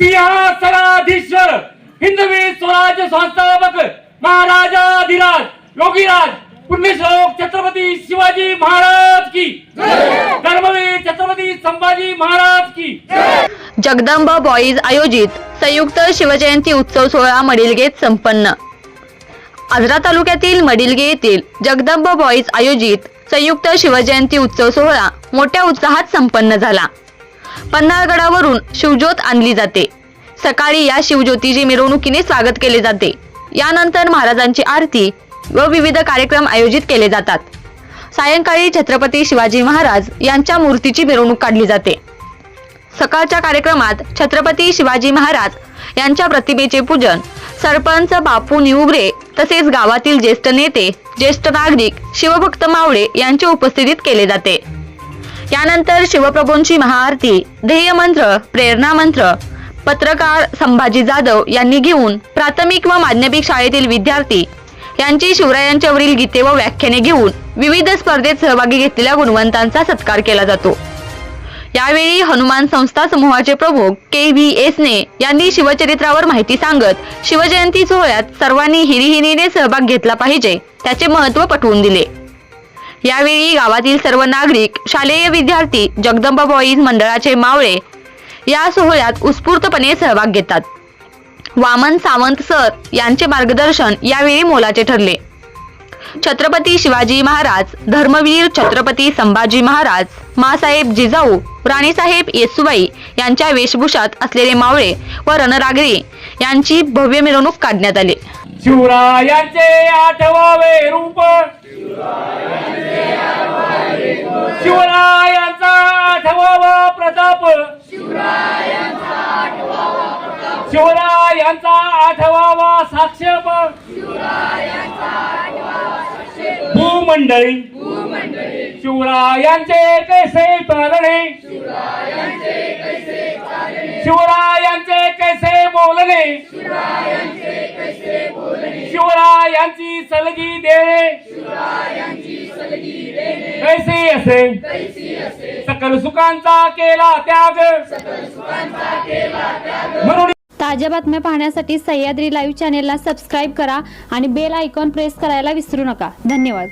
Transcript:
सिंहासनाधीश्वर हिंदवी स्वराज्य संस्थापक महाराजाधिराज योगीराज पुण्यश्लोक छत्रपती शिवाजी महाराज की धर्मवीर छत्रपती संभाजी महाराज की जगदंबा बॉईज आयोजित संयुक्त शिवजयंती उत्सव सोहळा मडिलगेत संपन्न. आजरा तालुक्यातील मडिलगे येथील जगदंब बॉईज आयोजित संयुक्त शिवजयंती उत्सव सोहळा मोठ्या उत्साहात संपन्न झाला. पन्हाळगडावरून शिवज्योत आणली जाते. सकाळी या शिवज्योतीचे मिरवणुकीने स्वागत केले जाते. यानंतर महाराजांची आरती व विविध कार्यक्रम आयोजित केले जातात. सायंकाळी छत्रपती शिवाजी महाराज यांच्या मूर्तीची मिरवणूक काढली जाते. सकाळच्या कार्यक्रमात छत्रपती शिवाजी महाराज यांच्या प्रतिमेचे पूजन सरपंच बापू निउगरे तसेच गावातील ज्येष्ठ नेते ज्येष्ठ नागरिक शिवभक्त मावळे यांच्या उपस्थितीत केले जाते. यानंतर शिवप्रभूंची महाआरती ध्येयमंत्र प्रेरणा मंत्र पत्रकार संभाजी जाधव यांनी घेऊन प्राथमिक व माध्यमिक शाळेतील विद्यार्थी यांची शिवरायांच्यावरील गीते व व्याख्याने घेऊन विविध स्पर्धेत सहभागी घेतलेल्या गुणवंतांचा सत्कार केला जातो. यावेळी हनुमान संस्था समूहाचे प्रमुख के व्ही एसने यांनी शिवचरित्रावर माहिती सांगत शिवजयंती सोहळ्यात सर्वांनी हिरिहिरीने सहभाग घेतला पाहिजे त्याचे महत्त्व पटवून दिले. यावेळी गावातील सर्व नागरिक शालेय विद्यार्थी जगदंबा बॉईज मंडळाचे मावळे या सोहळ्यात उत्स्फूर्तपणे सहभाग घेतात. वामन सावंत सर यांचे मार्गदर्शन यावेळी मोलाचे ठरले. छत्रपती शिवाजी महाराज धर्मवीर छत्रपती संभाजी महाराज मासाहेब जिजाऊ राणीसाहेब येसुबाई यांच्या वेशभूषात असलेले मावळे व रणरागरी यांची भव्य मिरवणूक काढण्यात आली. शिवरायांचे आठवावे रूप. शिवरायांचा आठवावा प्रताप. शिवरायांचा आठवावा साक्षेप. भूमंडळी. शिवरायांचे कैसे चालणे. शिवरायांचे कैसे बोलणे. शिवरायांची सलगी देणे. कैसे असे. सकल सुखांचा केला त्याग. म्हणून ताज्या बातम्या पाहण्यासाठी सह्याद्री लाईव्ह चॅनेलला सबस्क्राईब करा आणि बेल आयकॉन प्रेस करायला विसरू नका. धन्यवाद.